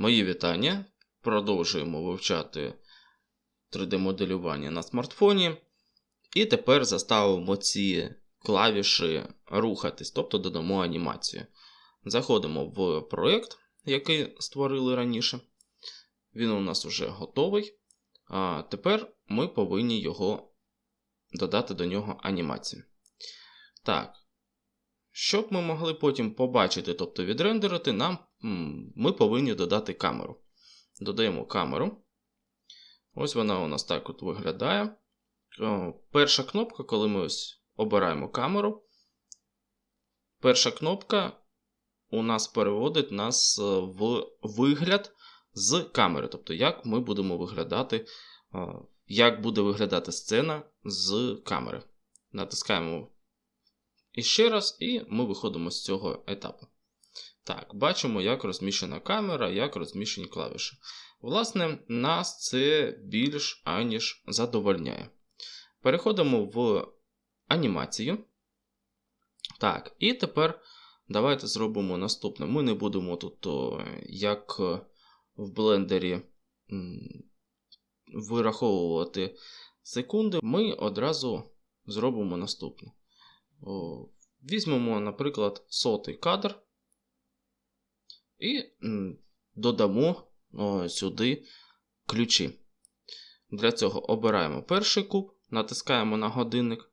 Мої вітання. Продовжуємо вивчати 3D-моделювання на смартфоні. І тепер заставимо ці клавіші рухатись, тобто додамо анімацію. Заходимо в проєкт, який створили раніше. Він у нас вже готовий. А тепер ми повинні його додати до нього анімацію. Так. Щоб ми могли потім побачити, тобто відрендерити, нам ми повинні додати камеру. Додаємо камеру. Ось вона у нас так от виглядає. Перша кнопка, коли ми ось обираємо камеру. Перша кнопка у нас переводить нас е, в вигляд з камери. Тобто, як ми будемо виглядати, е, як буде виглядати сцена з камери. Натискаємо і ще раз, і ми виходимо з цього етапу. Так, бачимо, як розміщена камера, як розміщені клавіші. Власне, нас це більш аніж задовольняє. Переходимо в анімацію. Так, і тепер давайте зробимо наступне. Ми не будемо тут, як в блендері, вираховувати секунди. Ми одразу зробимо наступне. Візьмемо, наприклад, сотий кадр і додамо сюди ключі. Для цього обираємо перший куб, натискаємо на годинник,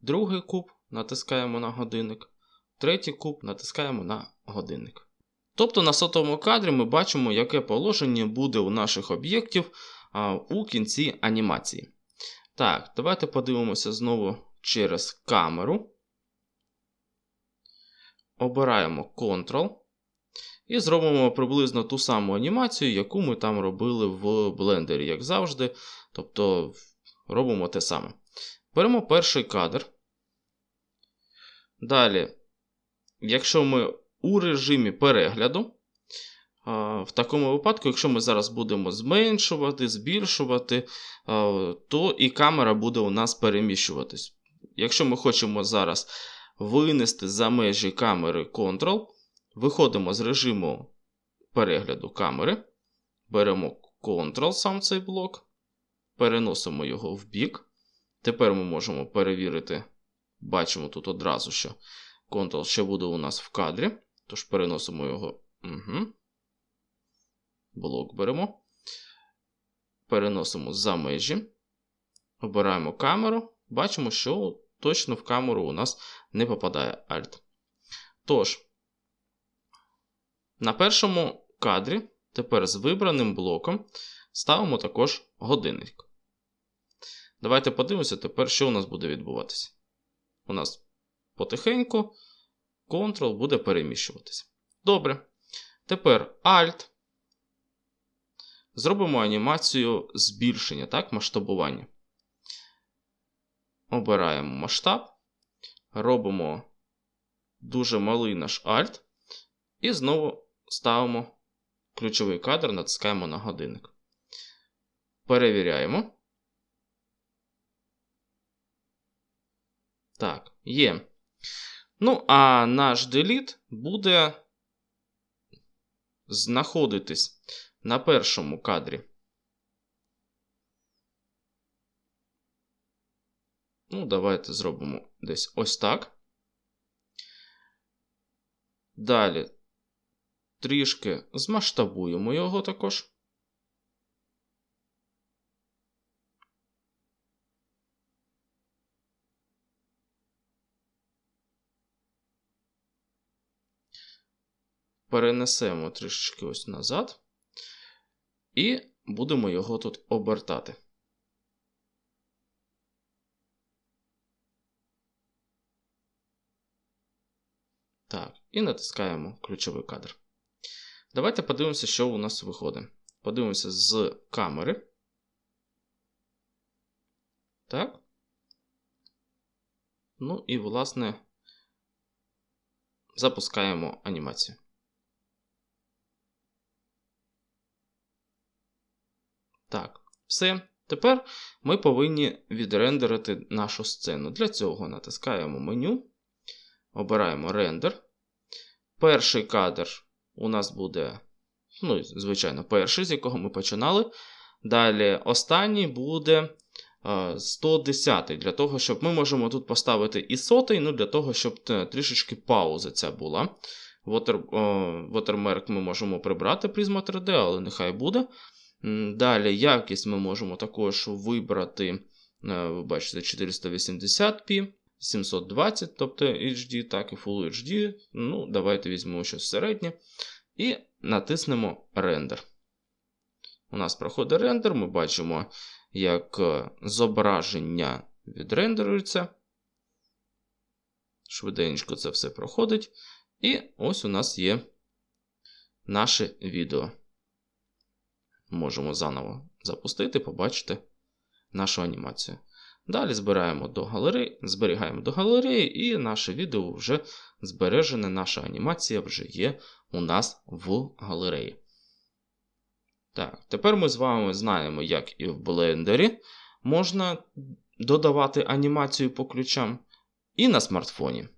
другий куб натискаємо на годинник, третій куб натискаємо на годинник. Тобто на сотому кадрі ми бачимо, яке положення буде у наших об'єктів у кінці анімації. Так, давайте подивимося знову через камеру. Обираємо Ctrl. І зробимо приблизно ту саму анімацію, яку ми там робили в блендері, як завжди. Тобто робимо те саме. Беремо перший кадр. Далі, якщо ми у режимі перегляду, в такому випадку, якщо ми зараз будемо зменшувати, збільшувати, то і камера буде у нас переміщуватись. Якщо ми хочемо зараз винести за межі камери Ctrl, виходимо з режиму перегляду камери, беремо Ctrl сам цей блок, переносимо його в бік. Тепер ми можемо перевірити, бачимо тут одразу, що Ctrl ще буде у нас в кадрі, тож переносимо його. Угу. Блок беремо. Переносимо за межі. Обираємо камеру. Бачимо, що точно в камеру у нас не попадає Alt. Тож, на першому кадрі, тепер з вибраним блоком, ставимо також годинник. Давайте подивимося тепер, що у нас буде відбуватися. У нас потихеньку Ctrl буде переміщуватися. Добре. Тепер Alt. Зробимо анімацію збільшення, так, масштабування. Обираємо масштаб. Робимо дуже малий наш Alt. І знову ставимо ключовий кадр, натискаємо на годинник. Перевіряємо. Так, є. Ну, а наш delete буде знаходитись на першому кадрі. Ну, давайте зробимо десь ось так. Далі трішки змасштабуємо його також. Перенесемо трішечки ось назад. І будемо його тут обертати. Так, і натискаємо ключовий кадр. Давайте подивимося, що у нас виходить. Подивимося з камери. Так. Ну і, власне, запускаємо анімацію. Так, все. Тепер ми повинні відрендерити нашу сцену. Для цього натискаємо меню, обираємо рендер. Перший кадр у нас буде Ну, звичайно, перший, з якого ми починали. Далі останній буде е, 110 для того, щоб ми можемо тут поставити і сотий, ну для того, щоб е, трішечки пауза ця була. Water, watermark ми можемо прибрати Prisma 3D, але нехай буде. Далі якість ми можемо також вибрати, е, ви бачите, 480p, 720, тобто HD, так і Full HD. Ну, давайте візьмемо щось середнє. І натиснемо рендер. У нас проходить рендер, ми бачимо, як е, зображення відрендерується. Швиденько це все проходить. І ось у нас є наше відео. Можемо заново запустити, побачити нашу анімацію. Далі збираємо до галереї, зберігаємо до галереї, і наше відео вже збережене, наша анімація вже є у нас в галереї. Так, тепер ми з вами знаємо, як і в блендері можна додавати анімацію по ключам, і на смартфоні.